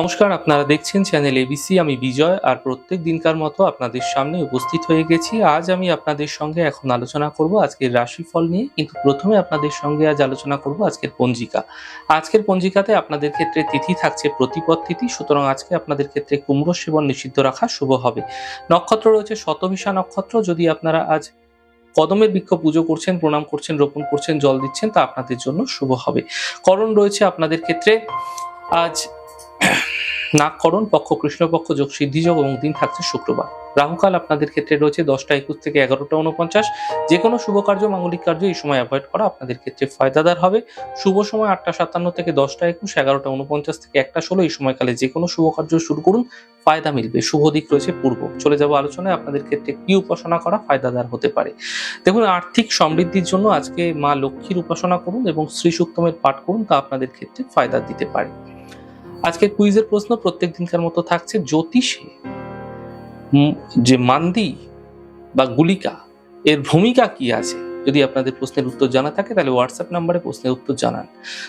নমস্কার, আপনারা দেখছেন চ্যানেল এবিসি আমি বিজয়, আর প্রত্যেক দিনকার মতো আপনাদের সামনে উপস্থিত হয়ে গেছি। আজ আমি আপনাদের সঙ্গে এখন আলোচনা করব আজকের রাশিফল নিয়ে, কিন্তু প্রথমে আপনাদের সঙ্গে আজ আলোচনা করব আজকের পঞ্জিকা। আজকের পঞ্জিকাতে আপনাদের ক্ষেত্রে তিথি থাকছে প্রতিপদ তিথি, সুতরাং আজকে আপনাদের ক্ষেত্রে কুমড়ো সেবন নিষিদ্ধ রাখা শুভ হবে। নক্ষত্র রয়েছে শতভিষা নক্ষত্র, যদি আপনারা আজ কদমের বৃক্ষ পুজো করছেন, প্রণাম করছেন, রোপণ করছেন, জল দিচ্ছেন, তা আপনাদের জন্য শুভ হবে। করণ রয়েছে আপনাদের ক্ষেত্রে আজ নাগকরণ পক্ষ কৃষ্ণপক্ষ যোগ সিদ্ধিযোগ এবং দিন থাকছে শুক্রবার। রাহুকাল আপনাদের ক্ষেত্রে রয়েছে দশটা, একুশ থেকে এগারোটা উনপঞ্চাশ যে কোনো শুভ কার্য, মাঙ্গলিক কার্য এই সময় অ্যাভয়েড করা আপনাদের ক্ষেত্রে ফায়দাদার হবে। শুভ সময় আটটা, সাতান্ন থেকে দশটা, একুশ, এগারোটা উনপঞ্চাশ থেকে একটা, ষোলো এই সময়কালে যে কোনো শুভ কার্য শুরু করুন, ফায়দা মিলবে। শুভ দিক রয়েছে পূর্ব। চলে যাব আলোচনায়, আপনাদের ক্ষেত্রে কি উপাসনা করা ফায়দাদার হতে পারে। দেখুন, আর্থিক সমৃদ্ধির জন্য আজকে মা লক্ষ্মীর উপাসনা করুন এবং শ্রী সুক্তমের পাঠ করুন, তা আপনাদের ক্ষেত্রে ফায়দা দিতে পারে। আজকে কুইজের প্রশ্ন প্রত্যেক দিনকার মতো থাকছে জ্যোতিষে। যে মান্দি বা গুলিকা, এর ভূমিকা কি আছে? যদি আপনাদের প্রশ্নের উত্তর জানা থাকে, তাহলে হোয়াটসঅ্যাপ নাম্বারে প্রশ্নের উত্তর জানান।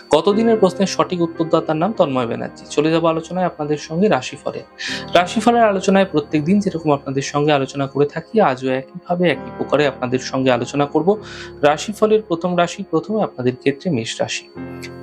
কতদিনের প্রশ্নের সঠিক উত্তরদাতার নাম? তন্ময় ব্যানার্জি। চলে যাব আলোচনায় আপনাদের সঙ্গে রাশিফলের। রাশিফলের আলোচনায় প্রত্যেক দিন যেরকম আপনাদের সঙ্গে আলোচনা করে থাকি, আজও একইভাবে একই প্রকারে আপনাদের সঙ্গে আলোচনা করব। রাশিফলের প্রথম রাশি প্রথমে আপনাদের ক্ষেত্রে মেষ রাশি।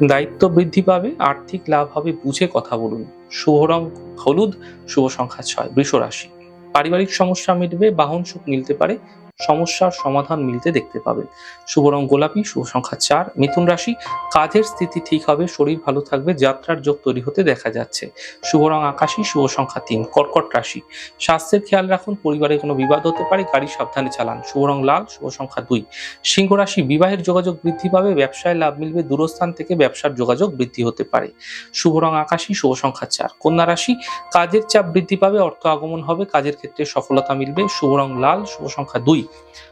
দায়িত্ব বৃদ্ধি পাবে, আর্থিক লাভ হবে, বুঝে কথা বলুন। শুভ রং হলুদ, শুভ সংখ্যা ছয়, বৃষ রাশি। পারিবারিক সমস্যা মিটবে, বাহন সুখ মিলতে পারে সমস্যার সমাধান মিলতে দেখতে পাবেন শুভ রং গোলাপি, শুভ সংখ্যা চার। মিথুন রাশি, কাজের স্থিতি ঠিক হবে, শরীর ভালো থাকবে, যাত্রার যোগ তৈরি হতে দেখা যাচ্ছে। শুভ রং আকাশী, শুভ সংখ্যা তিন, কর্কট রাশি। স্বাস্থ্যের খেয়াল রাখুন, পরিবারে কোনো বিবাদ হতে পারে, গাড়ি সাবধানে চালান। শুভ রং লাল, শুভ সংখ্যা দুই। সিংহ রাশি, বিবাহের যোগাযোগ বৃদ্ধি পাবে, ব্যবসায় লাভ মিলবে, দূরস্থান থেকে ব্যবসার যোগাযোগ বৃদ্ধি হতে পারে। শুভ রং আকাশী, শুভ সংখ্যা চার। কন্যা রাশি, কাজের চাপ বৃদ্ধি পাবে, অর্থ আগমন হবে, কাজের ক্ষেত্রে সফলতা মিলবে, শুভ রং লাল, শুভ সংখ্যা দুই।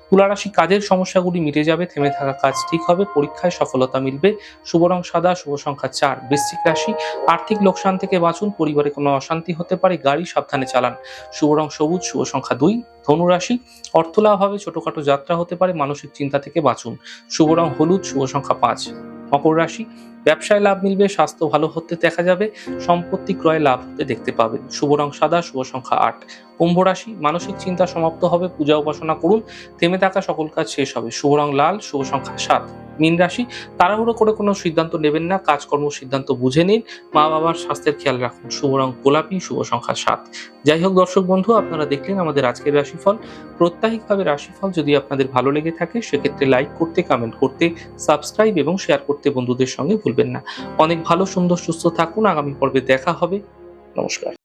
তুলা রাশি কাজের সমস্যাগুলি মিটে যাবে, থেমে থাকা কাজ ঠিক হবে, পরীক্ষায় সফলতা মিলবে। শুভ রং সাদা, শুভ সংখ্যা চার, বৃশ্চিক রাশি, আর্থিক লোকসান থেকে বাঁচুন, পরিবারে কোনো অশান্তি হতে পারে, গাড়ি সাবধানে চালান। শুভ রং সবুজ, শুভ সংখ্যা দুই ধনুরাশি অর্থলাভ অর্থ লাভ হবে, ছোটখাটো যাত্রা হতে পারে, মানসিক চিন্তা থেকে বাঁচুন। শুভ রং হলুদ, শুভ সংখ্যা পাঁচ। মকর রাশি, ব্যবসায় লাভ মিলবে, স্বাস্থ্য ভালো হতে দেখা যাবে, সম্পত্তি ক্রয় লাভ হতে দেখতে পাবেন। শুভ রং সাদা, শুভ সংখ্যা আট। কুম্ভ রাশি, মানসিক চিন্তা সমাপ্ত হবে, পূজা উপাসনা করুন, থেমে থাকা সকল কাজ শেষ হবে। শুভ রং লাল, শুভ সংখ্যা সাত। মীন রাশি, তাড়াহুড়ো করে কোনো সিদ্ধান্ত নেবেন না, কাজকর্ম, সিদ্ধান্ত বুঝে নিন, মা বাবার স্বাস্থ্যের খেয়াল রাখুন। শুভ রং গোলাপি, শুভ সংখ্যা সাত। যাই হোক দর্শক বন্ধু, আপনারা দেখলেন আমাদের আজকের রাশিফল। প্রত্যাহিকভাবে রাশিফল যদি আপনাদের ভালো লেগে থাকে, সেক্ষেত্রে লাইক করতে কমেন্ট করতে সাবস্ক্রাইব এবং শেয়ার করতে বন্ধুদের সঙ্গে ভুলবেন না। অনেক ভালো, সুন্দর, সুস্থ থাকুন। আগামী পর্বে দেখা হবে। নমস্কার।